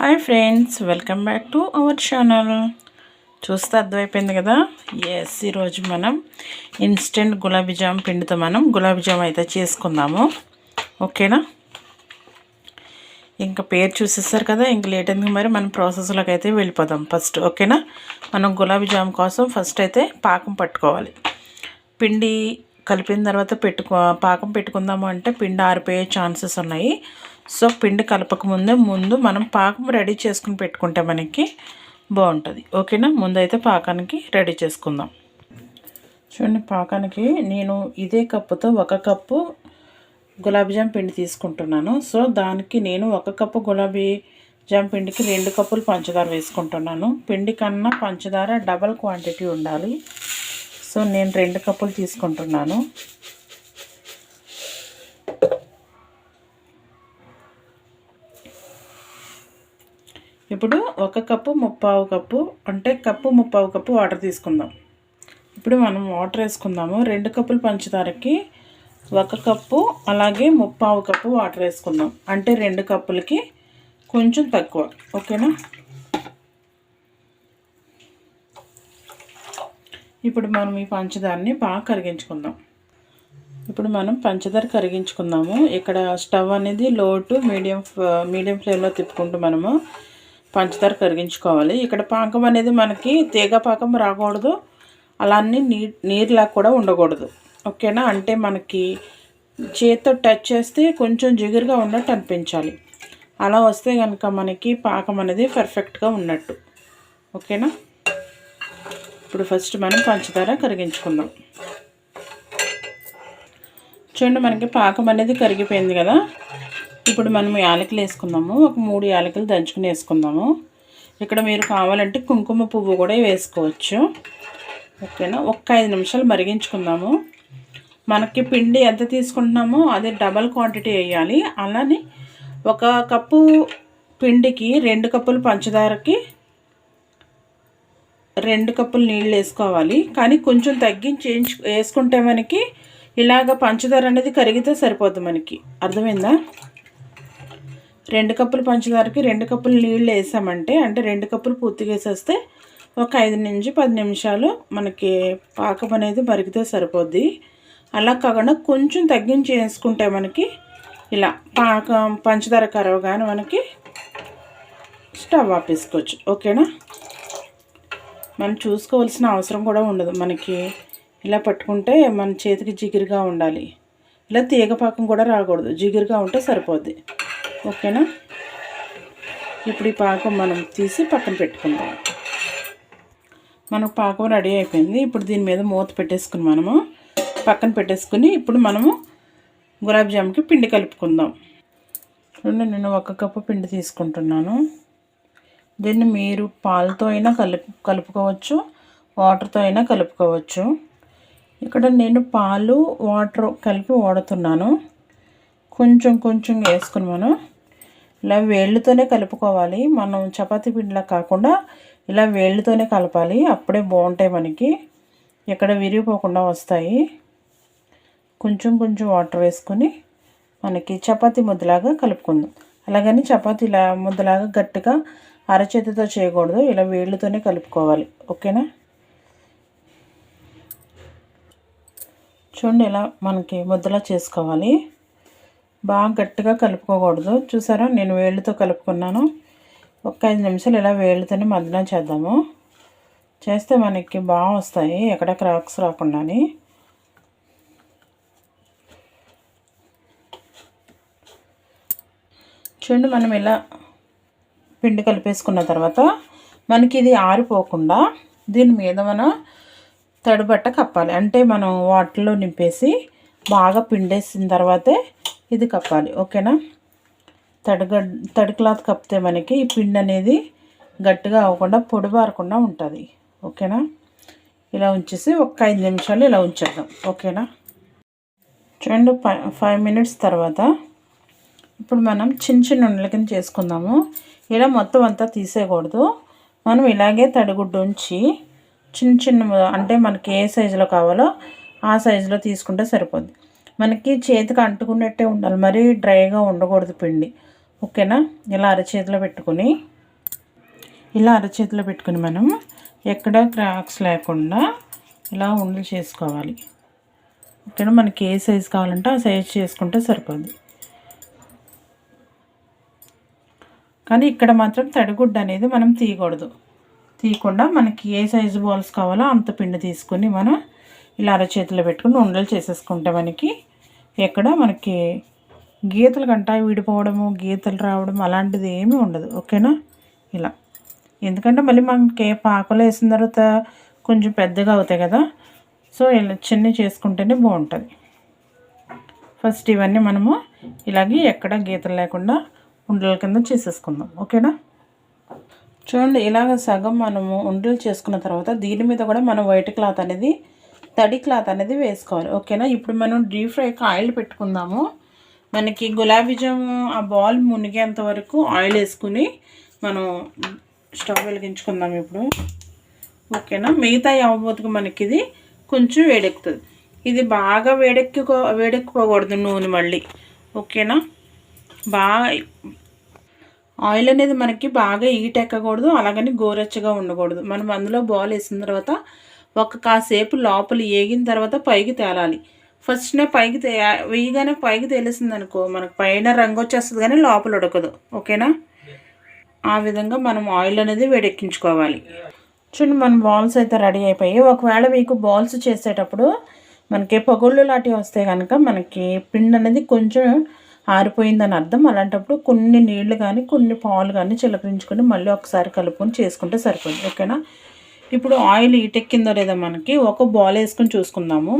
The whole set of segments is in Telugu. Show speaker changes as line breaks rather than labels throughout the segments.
Hi friends welcome back to our channel. చూస్తే అర్థమైపోయింది కదా? ఎస్ ఈరోజు మనం ఇన్స్టెంట్ గులాబీ జామ్ పిండితో మనం గులాబీ జామ్ అయితే చేసుకుందాము. ఓకేనా? ఇంకా పేరు చూసేస్తారు కదా? ఇంక లేట్ ఎందుకు మరి మనం ప్రాసెస్లోకి అయితే వెళ్ళిపోదాం ఫస్ట్ ఓకేనా? మనం గులాబీ జామ్ కోసం ఫస్ట్ అయితే పాకం పట్టుకోవాలి. పిండి కలిపిన తర్వాత పెట్టుకో పాకం పెట్టుకుందాము అంటే పిండి ఆరిపోయే ఛాన్సెస్ ఉన్నాయి. సో పిండి కలపక ముందే ముందు మనం పాకం రెడీ చేసుకుని పెట్టుకుంటే మనకి బాగుంటుంది. ఓకేనా? ముందైతే పాకానికి రెడీ చేసుకుందాం. చూడండి పాకానికి నేను ఇదే కప్పుతో ఒక కప్పు గులాబీజామ్ పిండి తీసుకుంటున్నాను. సో దానికి నేను ఒక కప్పు గులాబీ జామ్ పిండికి రెండు కప్పులు పంచదార వేసుకుంటున్నాను. పిండి కన్నా పంచదార డబల్ క్వాంటిటీ ఉండాలి. సో నేను రెండు కప్పులు తీసుకుంటున్నాను. ఇప్పుడు ఒక కప్పు ముప్పావు కప్పు అంటే కప్పు ముప్పావు కప్పు వాటర్ తీసుకుందాం. ఇప్పుడు మనం వాటర్ వేసుకుందాము. రెండు కప్పులు పంచదారకి ఒక కప్పు అలాగే ముప్పావు కప్పు వాటర్ వేసుకుందాం. అంటే రెండు కప్పులకి కొంచెం తక్కువ. ఓకేనా? ఇప్పుడు మనం ఈ పంచదారని బాగా కరిగించుకుందాం. ఇప్పుడు మనం పంచదార కరిగించుకుందాము. ఇక్కడ స్టవ్ అనేది లో టు మీడియం మీడియం ఫ్లేమ్లో తిప్పుకుంటూ మనము పంచదార కరిగించుకోవాలి. ఇక్కడ పాకం అనేది మనకి తీగ పాకం రాకూడదు. అలానే నీ నీరులా కూడా ఉండకూడదు. ఓకేనా? అంటే మనకి చేతితో టచ్ చేస్తే కొంచెం జిగురుగా ఉన్నట్టు అనిపించాలి. అలా వస్తే కనుక మనకి పాకం అనేది పర్ఫెక్ట్గా ఉన్నట్టు. ఓకేనా? ఇప్పుడు ఫస్ట్ మనం పంచదార కరిగించుకుందాం. చూడండి మనకి పాకం అనేది కరిగిపోయింది కదా? ఇప్పుడు మనం యాలకులు వేసుకుందాము. ఒక మూడు యాలకులు దంచుకుని వేసుకుందాము. ఇక్కడ మీరు కావాలంటే కుంకుమ పువ్వు కూడా వేసుకోవచ్చు. ఓకేనా? ఒక్క ఐదు నిమిషాలు మరిగించుకుందాము. మనకి పిండి ఎంత తీసుకుంటున్నామో అదే డబల్ క్వాంటిటీ వేయాలి. అలానే ఒక కప్పు పిండికి రెండు కప్పులు పంచదారకి రెండు కప్పులు నీళ్ళు వేసుకోవాలి. కానీ కొంచెం తగ్గించి వేసుకుంటే మనకి ఇలాగ పంచదార అనేది కరిగితే సరిపోద్ది మనకి. అర్థమైందా? రెండు కప్పులు పంచదారకి రెండు కప్పులు నీళ్ళు వేసామంటే అంటే రెండు కప్పులు పూర్తిగా వేసేస్తే ఒక ఐదు నుంచి పది నిమిషాలు మనకి పాకం అనేది మరిగితే సరిపోద్ది. అలా కాకుండా కొంచెం తగ్గించి వేసుకుంటే మనకి ఇలా పాకం పంచదార కరవగానే మనకి స్టవ్ ఆపేసుకోవచ్చు. ఓకేనా? మనం చూసుకోవాల్సిన అవసరం కూడా ఉండదు. మనకి ఇలా పట్టుకుంటే మన చేతికి జిగురుగా ఉండాలి. ఇలా తీగ పాకం కూడా రాకూడదు. జిగురుగా ఉంటే సరిపోద్ది. ఓకేనా? ఇప్పుడు ఈ పాకం మనం తీసి పక్కన పెట్టుకుందాం. మనకు పాకం రెడీ అయిపోయింది. ఇప్పుడు దీని మీద మూత పెట్టేసుకుని మనము పక్కన పెట్టేసుకుని ఇప్పుడు మనము గులాబ్ జామ్కి పిండి కలుపుకుందాం. రెండు నేను ఒక కప్పు పిండి తీసుకుంటున్నాను. దీన్ని మీరు పాలతో అయినా కలుపు కలుపుకోవచ్చు వాటర్తో అయినా కలుపుకోవచ్చు. ఇక్కడ నేను పాలు వాటర్ కలిపి వాడుతున్నాను. కొంచెం కొంచెం వేసుకుని మనం ఇలా వేళ్ళతోనే కలుపుకోవాలి. మనం చపాతీ పిండిలా కాకుండా ఇలా వేళ్ళతోనే కలపాలి. అప్పుడే బాగుంటాయి మనకి. ఎక్కడ విరిగిపోకుండా వస్తాయి. కొంచెం కొంచెం వాటర్ వేసుకొని మనకి చపాతీ ముద్దలాగా కలుపుకుందాం. అలాగని చపాతీలా ముద్దలాగా గట్టిగా అరచేతితో చేయకూడదు. ఇలా వేళ్ళతోనే కలుపుకోవాలి. ఓకేనా? చూడండి ఇలా మనకి ముద్దలా చేసుకోవాలి. బాగా గట్టిగా కలుపుకోకూడదు. చూసారా? నేను వేళ్ళతో కలుపుకున్నాను. ఒక ఐదు నిమిషాలు ఇలా వేళ్ళతోనే మద్దన చేద్దాము. చేస్తే మనకి బాగా వస్తాయి. ఎక్కడ క్రాక్స్ రాకుండాని. చూడండి మనం ఇలా పిండి కలిపేసుకున్న తర్వాత మనకి ఇది ఆరిపోకుండా దీని మీద మనం తడిబట్ట కప్పాలి. అంటే మనం వాటర్లో నింపేసి బాగా పిండేసిన తర్వాతే ఇది కప్పాలి ఓకేనా? తడిగడ్ తడి క్లాత్ కప్పితే మనకి ఈ పిండి అనేది గట్టిగా అవ్వకుండా పొడిబారకుండా ఉంటుంది ఓకేనా? ఇలా ఉంచేసి ఒక ఐదు నిమిషాలు ఇలా ఉంచేద్దాం ఓకేనా? చూడండి ఫైవ్ మినిట్స్ తర్వాత ఇప్పుడు మనం చిన్న చిన్న ఉండల కింద చేసుకుందాము. ఇలా మొత్తం అంతా తీసేయకూడదు. మనం ఇలాగే తడిగుడ్డు ఉంచి చిన్న చిన్న అంటే మనకి ఏ సైజులో కావాలో ఆ సైజులో తీసుకుంటే సరిపోద్ది. మనకి చేతికి అంటుకున్నట్టే ఉండాలి. మరీ డ్రైగా ఉండకూడదు పిండి. ఓకేనా? ఇలా అరచేతిలో పెట్టుకుని ఇలా అరచేతిలో పెట్టుకుని మనం ఎక్కడ క్రాక్స్ లేకుండా ఇలా ఉండలు చేసుకోవాలి. ఓకేనా? మనకి ఏ సైజు కావాలంటే ఆ సైజ్ చేసుకుంటే సరిపోద్ది. కానీ ఇక్కడ మాత్రం తడిగుడ్డ అనేది మనం తీయకూడదు. తీయకుండా మనకి ఏ సైజు బాల్స్ కావాలో అంత పిండి తీసుకొని మనం ఇలా అరచేతిలో పెట్టుకుని ఉండలు చేసేసుకుంటే మనకి ఎక్కడ మనకి గీతలు కంట విడిపోవడము గీతలు రావడం అలాంటిది ఏమీ ఉండదు. ఓకేనా? ఇలా. ఎందుకంటే మళ్ళీ మనకి పాకలు వేసిన తర్వాత కొంచెం పెద్దగా అవుతాయి కదా. సో ఇలా చిన్న చేసుకుంటేనే బాగుంటుంది. ఫస్ట్ ఇవన్నీ మనము ఇలాగే ఎక్కడ గీతలు లేకుండా ఉండల కింద చేసేసుకుందాం. ఓకేనా? చూడండి ఇలాగ సగం మనము ఉండలు చేసుకున్న తర్వాత దీని మీద కూడా మనం వైట్ క్లాత్ అనేది తడి క్లాత్ అనేది వేసుకోవాలి. ఓకేనా? ఇప్పుడు మనం డీప్ ఫ్రైకి ఆయిల్ పెట్టుకుందాము. మనకి గులాబీ జాము ఆ బాల్ మునిగేంత వరకు ఆయిల్ వేసుకుని మనం స్టవ్ వెలిగించుకుందాం ఇప్పుడు. ఓకేనా? మిగతా అవ్వబోతుకు మనకి ఇది కొంచెం వేడెక్కుతుంది. ఇది బాగా వేడెక్కి వేడెక్కిపోకూడదు నూనె మళ్ళీ. ఓకేనా? బాగా ఆయిల్ అనేది మనకి బాగా ఎక్కకూడదు అలాగని గోరెచ్చగా ఉండకూడదు. మనం అందులో బాల్ వేసిన తర్వాత ఒక కాసేపు లోపల ఏగిన తర్వాత పైకి తేలాలి. ఫస్ట్నే పైకి తే వేయగానే పైకి తేలేసింది అనుకో మనకు పైన రంగు వచ్చేస్తుంది కానీ లోపల ఉడకదు. ఓకేనా? ఆ విధంగా మనం ఆయిల్ అనేది వేడెక్కించుకోవాలి. చూడండి మన బాల్స్ అయితే రెడీ అయిపోయి ఒకవేళ మీకు బాల్స్ చేసేటప్పుడు మనకి పగుళ్ళు లాంటివి వస్తే కనుక మనకి పిండి అనేది కొంచెం ఆరిపోయిందని అర్థం. అలాంటప్పుడు కొన్ని నీళ్ళు కానీ కొన్ని పాలు కానీ చిలకరించుకొని మళ్ళీ ఒకసారి కలుపుకొని చేసుకుంటే సరిపోయింది ఓకేనా? ఇప్పుడు ఆయిల్ ఈటెక్కిందో లేదో మనకి ఒక బాల్ వేసుకొని చూసుకుందాము.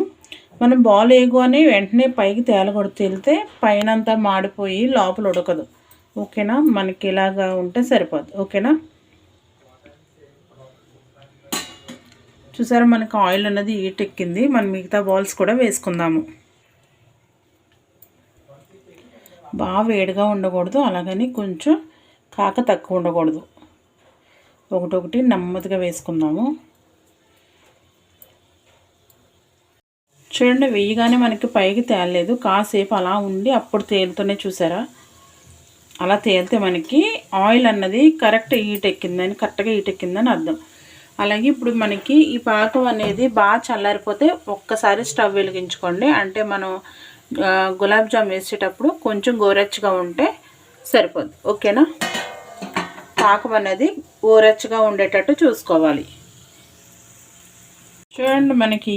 మనం బాల్ వేయగానే వెంటనే పైకి తేలగొడుతూ వెళ్తే పైన అంతా మాడిపోయి లోపల ఉడకదు. ఓకేనా? మనకి ఇలాగా ఉంటే సరిపోదు. ఓకేనా? చూసారా మనకి ఆయిల్ అన్నది ఈటెక్కింది మనం మిగతా బాల్స్ కూడా వేసుకుందాము. బాగా వేడిగా ఉండకూడదు. అలాగని కొంచెం కాక తక్కువ ఉండకూడదు. ఒకటొకటి నెమ్మదిగా వేసుకుందాము. చూడండి వేయగానే మనకి పైకి తేలలేదు. కాసేపు అలా ఉండి అప్పుడు తేలుతూనే చూసారా? అలా తేలితే మనకి ఆయిల్ అన్నది కరెక్ట్ హీట్ ఎక్కిందని కరెక్ట్గా హీట్ ఎక్కిందని అర్థం. అలాగే ఇప్పుడు మనకి ఈ పాకం అనేది బాగా చల్లారిపోతే ఒక్కసారి స్టవ్ వెలిగించుకోండి. అంటే మనం గులాబ్ జామ్ వేసేటప్పుడు కొంచెం గోరెచ్చగా ఉంటే సరిపోద్ది ఓకేనా? పాకం అనేది ఊరచ్చగా ఉండేటట్టు చూసుకోవాలి. చూడండి మనకి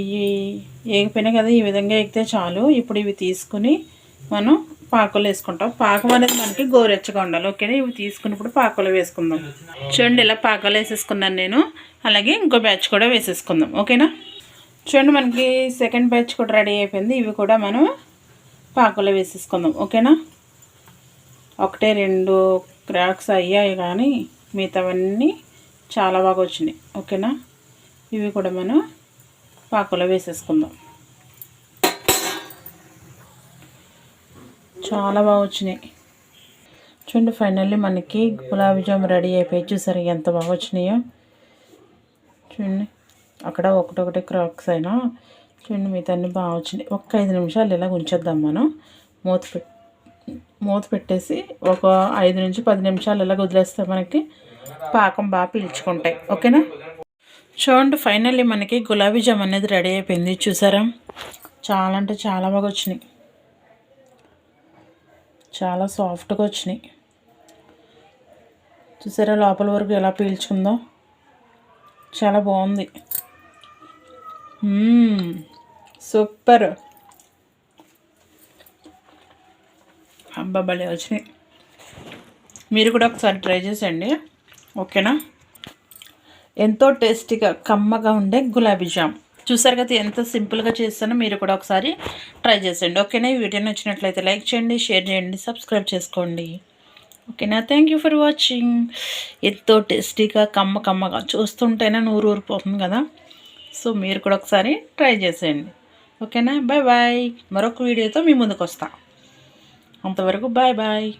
ఏగిపోయినాయి కదా ఈ విధంగా ఎగితే చాలు. ఇప్పుడు ఇవి తీసుకుని మనం పాకలు వేసుకుంటాం. పాకం అనేది మనకి గోరెచ్చగా ఉండాలి. ఓకేనా? ఇవి తీసుకుని ఇప్పుడు పాకలు వేసుకుందాం. చూడండి ఇలా పాకలు వేసేసుకున్నాను నేను. అలాగే ఇంకో బ్యాచ్ కూడా వేసేసుకుందాం. ఓకేనా? చూడండి మనకి సెకండ్ బ్యాచ్ కూడా రెడీ అయిపోయింది. ఇవి కూడా మనం పాకలో వేసేసుకుందాం. ఓకేనా? ఒకటే రెండు క్రాక్స్ అయ్యాయి కానీ మిగతావన్నీ చాలా బాగా వచ్చినాయి. ఓకేనా? ఇవి కూడా మనం పాకలో వేసేసుకుందాం. చాలా బాగా వచ్చినాయి. చూడండి ఫైనల్లీ మనకి గులాబీ జామ్ రెడీ అయిపోయి చూసారు ఎంత బాగా వచ్చినాయో? చూడండి అక్కడ ఒకటొకటి క్రాక్స్ అయినా చూడండి మిగతా అన్నీ బాగా వచ్చినాయి. ఒక్క ఐదు నిమిషాలు ఇలా ఉంచేద్దాం మనం. మూత పెట్టి మూత పెట్టేసి ఒక ఐదు నుంచి పది నిమిషాలు ఇలా వదిలేస్తే మనకి పాకం బాగా పీల్చుకుంటాయి. ఓకేనా? చూడండి ఫైనల్లీ మనకి గులాబీ జామ్ అనేది రెడీ అయిపోయింది. చూసారా? చాలా అంటే చాలా బాగా వచ్చినాయి. చాలా సాఫ్ట్గా వచ్చినాయి. చూసారా లోపల వరకు ఎలా పీల్చుకుందో? చాలా బాగుంది. సూపర్. అబ్బా భలే వచ్చినాయి. మీరు కూడా ఒకసారి ట్రై చేసేయండి. ఓకేనా? ఎంతో టేస్టీగా కమ్మగా ఉండే గులాబీ జామ్. చూసారు కదా ఎంత సింపుల్గా చేస్తానో మీరు కూడా ఒకసారి ట్రై చేసేయండి. ఓకేనా? ఈ వీడియో నచ్చినట్లయితే లైక్ చేయండి షేర్ చేయండి సబ్స్క్రైబ్ చేసుకోండి. ఓకేనా? థ్యాంక్ యూ ఫర్ వాచింగ్ ఎంతో టేస్టీగా కమ్మ కమ్మగా చూస్తుంటేనే నూరు ఊరిపోతుంది కదా. సో మీరు కూడా ఒకసారి ట్రై చేసేయండి. ఓకేనా? బాయ్ బాయ్ మరొక వీడియోతో మీ ముందుకు వస్తా. అంతవరకు బాయ్ బాయ్